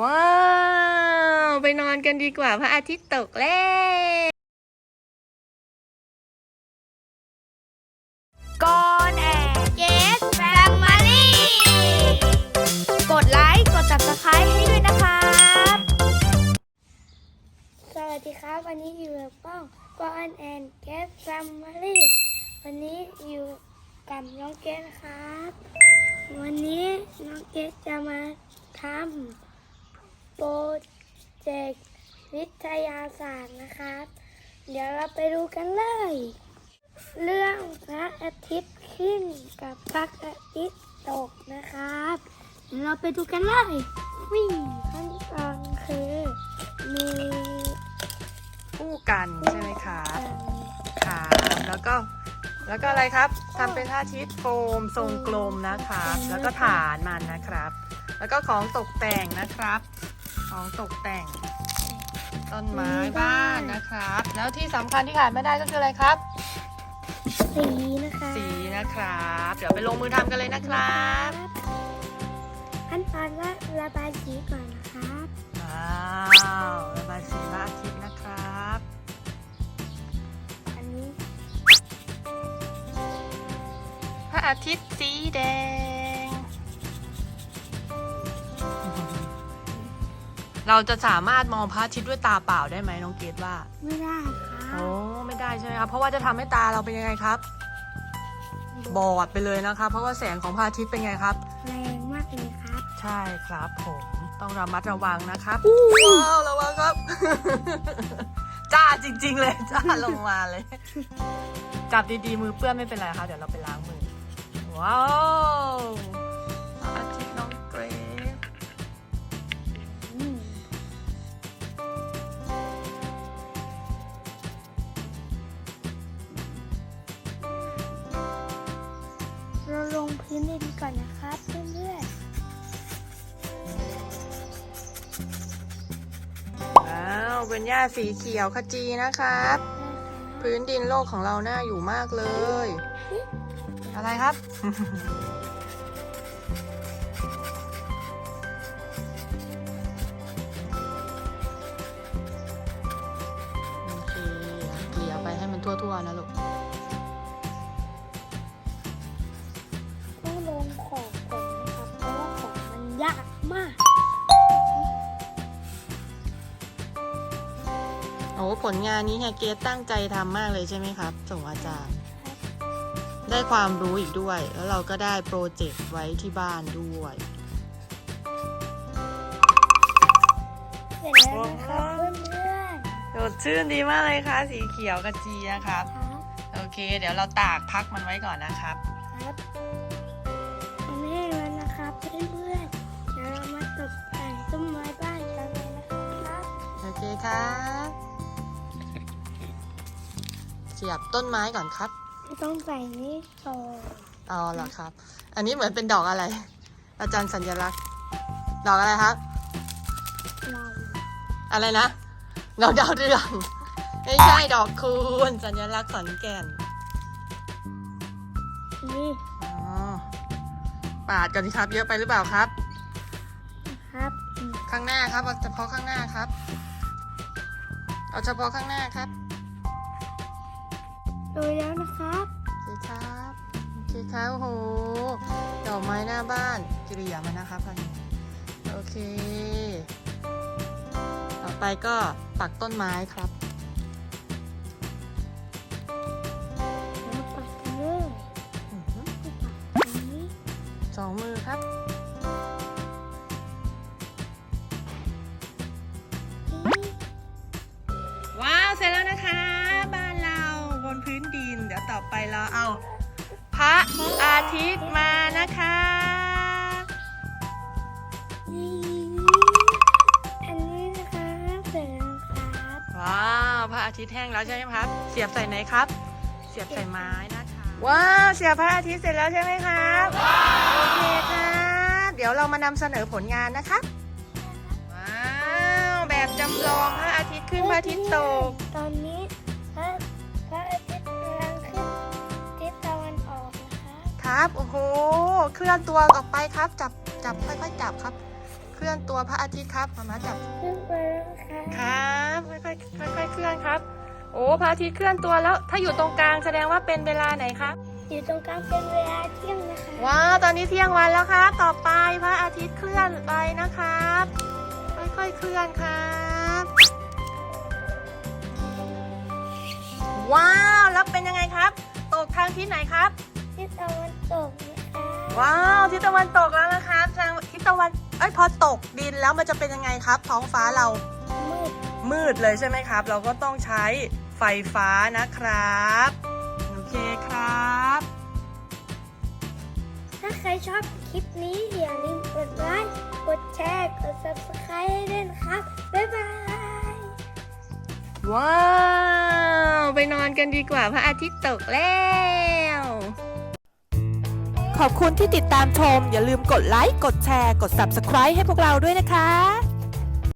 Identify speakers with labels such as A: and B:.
A: ว้าว ไปนอนกันดีกว่าพระอาทิตย์ตกแล้ว
B: ก่อนแอนเกสแฟมิลี่กดไลค์ กด subscribe ให้ด้วยนะครับ
C: สวัสดีครับ วันนี้อยู่กับป้องกอนแอนเกสแฟมิลี่วันนี้อยู่กับน้องเกสครับ วันนี้น้องเกสจะมาทำ โปรเจกต์วิทยาศาสตร์นะครับ เดี๋ยวเราไปดูกันเลย เรื่องพระอาทิตย์ขึ้นกับพระอาทิตย์ตกนะครับ เดี๋ยวเราไปดูกันเลยวิ่งขั้นตอนคือมี
A: คู่กันใช่ไหมครับ
C: เอ่อ
A: ครับแล้วก็แล้วก็อะไรครับทำเป็นท่าทิศโฟมทรงกลมนะครับ แล้วก็ฐานมันนะครับ แล้วก็ของตกแต่งนะครับ ของตกแต่ง ต้นไม้บ้านนะครับ แล้วที่สำคัญที่ขาดไม่ได้ก็คืออะไรครับ
C: สีนะคะ
A: สีนะครับ เดี๋ยวไปลงมือทำกันเลยนะครับ
C: ขั้นตอนว่าระบายสีก่อนนะครับ
A: ว้าวระบายสีพระอาทิตย์นะครับ
C: อันนี้
A: พระอาทิตย์สีแดง เราจะสามารถมองพระอาทิตย์ด้วยตาเปล่าได้ไหมน้องเกดว่า
C: ไม่ได้ครั
A: โอ้
C: บ
A: ไม่ได้ใช่ไหมครับเพราะว่าจะทำให้ตาเราเป็นยังไงครับ บอดไปเลยนะครับเพราะว่าแสงของพระอาทิตย์เป็นไงครับ
C: แรงมากเลยครับ
A: ใช่ครับผมต้องระมัดระวังนะครับว้าวระวังครับจ้าจริง ๆ เลยจ้าลงมาเลย จับดีๆมือเปื้อนไม่เป็นไรครับเดี๋ยวเราไปล้างมือว้าว ง
C: พื้นดินก่อนนะครับเพื่อน
A: ว้าวเป็นหญ้าสีเขียวขจีนะครับ พื้นดินโลกของเราน่าอยู่มากเลย อะไรครับ โอเคเกลี่ยไปให้มันทั่วๆนะลูก ผลงานนี้เนี่ยเกรซตั้งใจทำมากเลยใช่ไหมครับ ส่งอาจารย์ ได้ความรู้อีกด้วย แล้วเราก็ได้โปรเจกต์ไว้ที่บ้านด้วย
C: เสร็จแล้วนะครับเพื่อน
A: สดชื่นดีมากเลยค่ะ สีเขียวกระจีนะครับ
C: ๆครับ
A: โอเค เดี๋ยวเราตากพักมันไว้ก่อนนะครับ
C: ครับอันนี้แล้วนะครับเพื่อนๆเดี๋ยวเรามาตกแต่งต้นไม้บ้านกันเลยนะครับ
A: โอเคครับ ยบต้นไม้ก่อนครับ
C: ไม่ต้องใส่นี่โชว์
A: เอาเหรอครับ อันนี้เหมือนเป็นดอกอะไร อาจารย์สัญลักษณ์ ดอกอะไรครับ
C: เรา
A: อะไรนะ ดอกดาวเรือง ไม่ใช่ดอกคูณสัญลักษณ์ขอนแก่น
C: นี่
A: อ๋อปาดกันสิครับ เยอะไปหรือเปล่าครับ
C: นะครับอืม
A: ข้างหน้าครับเอาเฉพาะข้างหน้าครับ เอาเฉพาะข้างหน้าครับ
C: โดยแล้วนะครับ
A: โอเคครับโอเคครับโอ้โหดอกไม้หน้าบ้านเกลี่ยมันนะครับพันโอเค ต่อไปก็ปักต้นไม้ครับ
C: เรา
A: เอาพระอาทิตย์มานะคะ
C: นี่อันนี้นะครับเสร็จแล้วครับ
A: ว้าวพระอาทิตย์แห้งแล้วใช่ไหมครับ เสียบใส่ไหนครับ เสียบใส่ไม้นะคะ ว้าวเสียบพระอาทิตย์เสร็จแล้วใช่ไหมครับโอเคครับเดี๋ยวเรามานำเสนอผลงานนะครับว้าวแบบจำลองพระอาทิตย์ขึ้นพระอาทิตย์ตก
C: ตอนนี้ คะ
A: ครับ โอ้โห เคลื่อนตัวออกไปครับ จับ จับ ค่อยๆ จับครับ เคลื่อนลื่อนตัวพระอาทิตย์ครับมามาจับ
C: ขึ้นไปแล้วค่ะ
A: ครับ ค่อยๆ ค่อยๆ เคลื่อนครับ โอ้ พระอาทิตย์เคลื่อนตัวแล้ว ถ้าอยู่ตรงกลางแสดงว่าเป็นเวลาไหนครับ
C: อยู่ตรงกลางเป็นเวลาเที่ยงนะคะ
A: ว้าว ตอนนี้เที่ยงวันแล้วครับ ต่อไปพระอาทิตย์เคลื่อนไปนะครับ ค่อยๆ เคลื่อนครับ ว้าว แล้วเป็นยังไงครับ ตกทางทิศไหนครับ
C: ทิศ ตะวันตกนะคะ
A: ว้าวทิศตะวันตกแล้วนะครับทางทิศตะวันเอ้ยพอตกดินแล้วมันจะเป็นยังไงครับ ท้องฟ้าเรา
C: มืด
A: มืดเลยใช่ไหมครับ เราก็ต้องใช้ไฟฟ้านะครับโอเคครับ
C: ถ้าใครชอบคลิปนี้อย่าลืมกดไลค์กดแชร์กด subscribe ให้ด้วยนะครับ บ๊ายบาย
A: ว้าว ไปนอนกันดีกว่าพระอาทิตย์ตกแล้ว
D: ขอบคุณที่ติดตามชม อย่าลืมกดไลค์ กดแชร์ กด Subscribe ให้พวกเราด้วยนะคะ